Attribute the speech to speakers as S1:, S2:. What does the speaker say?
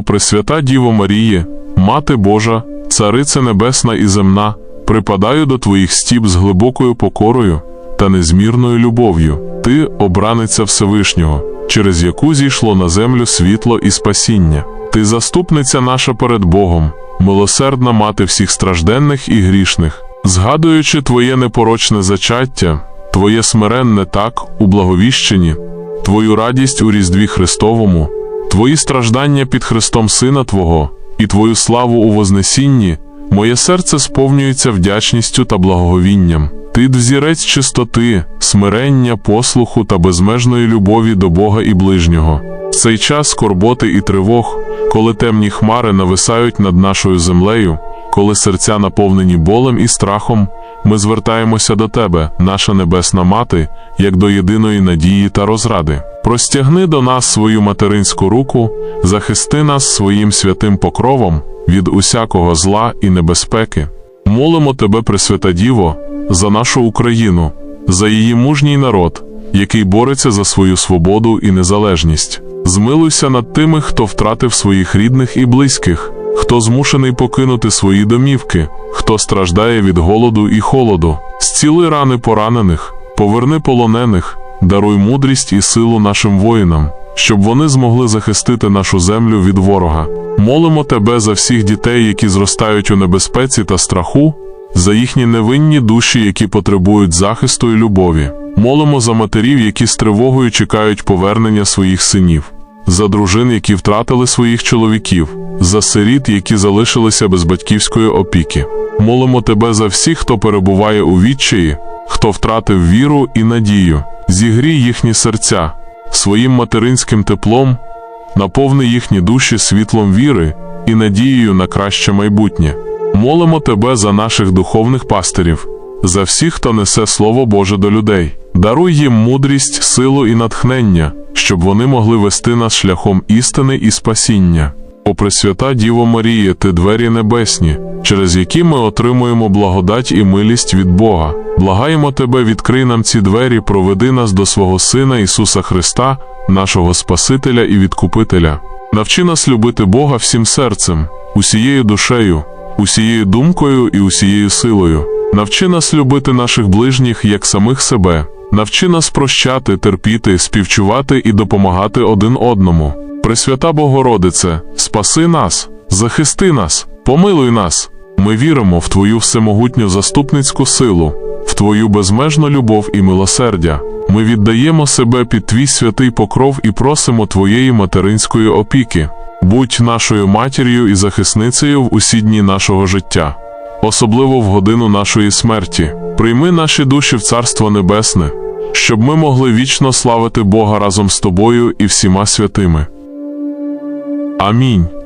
S1: О Пресвята Діво Маріє, Мати Божа, Царице Небесна і земна, припадаю до твоїх стіп з глибокою покорою та незмірною любов'ю. Ти обраниця Всевишнього, через яку зійшло на землю світло і спасіння. Ти заступниця наша перед Богом, милосердна мати всіх стражденних і грішних, згадуючи Твоє непорочне зачаття, Твоє смиренне так у благовіщенні, Твою радість у Різдві Христовому, Твої страждання під Христом Сина Твого і Твою славу у Вознесінні, моє серце сповнюється вдячністю та благоговінням. Ти взірець чистоти, смирення, послуху та безмежної любові до Бога і ближнього. В цей час скорботи і тривог, коли темні хмари нависають над нашою землею, коли серця наповнені болем і страхом, ми звертаємося до Тебе, наша небесна мати, як до єдиної надії та розради. Простягни до нас свою материнську руку, захисти нас своїм святим покровом від усякого зла і небезпеки. Молимо Тебе, Пресвята Діво, за нашу Україну, за її мужній народ, який бореться за свою свободу і незалежність. Змилуйся над тими, хто втратив своїх рідних і близьких, хто змушений покинути свої домівки, хто страждає від голоду і холоду. Зціли рани поранених, поверни полонених, даруй мудрість і силу нашим воїнам, щоб вони змогли захистити нашу землю від ворога. Молимо тебе за всіх дітей, які зростають у небезпеці та страху, за їхні невинні душі, які потребують захисту і любові. Молимо за матерів, які з тривогою чекають повернення своїх синів, за дружин, які втратили своїх чоловіків, за сиріт, які залишилися без батьківської опіки. Молимо тебе за всіх, хто перебуває у відчаї, хто втратив віру і надію. Зігрій їхні серця своїм материнським теплом, наповни їхні душі світлом віри і надією на краще майбутнє. Молимо тебе за наших духовних пастирів, за всіх, хто несе Слово Боже до людей. Даруй їм мудрість, силу і натхнення, щоб вони могли вести нас шляхом істини і спасіння. О Пресвята Діво Марія, ти двері небесні, через які ми отримуємо благодать і милість від Бога. Благаємо тебе, відкрий нам ці двері, проведи нас до свого Сина Ісуса Христа, нашого Спасителя і Відкупителя. Навчи нас любити Бога всім серцем, усією душею, усією думкою і усією силою. Навчи нас любити наших ближніх як самих себе. Навчи нас прощати, терпіти, співчувати і допомагати один одному. Пресвята Богородице, спаси нас, захисти нас, помилуй нас. Ми віримо в Твою всемогутню заступницьку силу, в Твою безмежну любов і милосердя. Ми віддаємо себе під Твій святий покров і просимо Твоєї материнської опіки. Будь нашою матір'ю і захисницею в усі дні нашого життя, особливо в годину нашої смерті. Прийми наші душі в Царство Небесне, щоб ми могли вічно славити Бога разом з тобою і всіма святими. Амінь.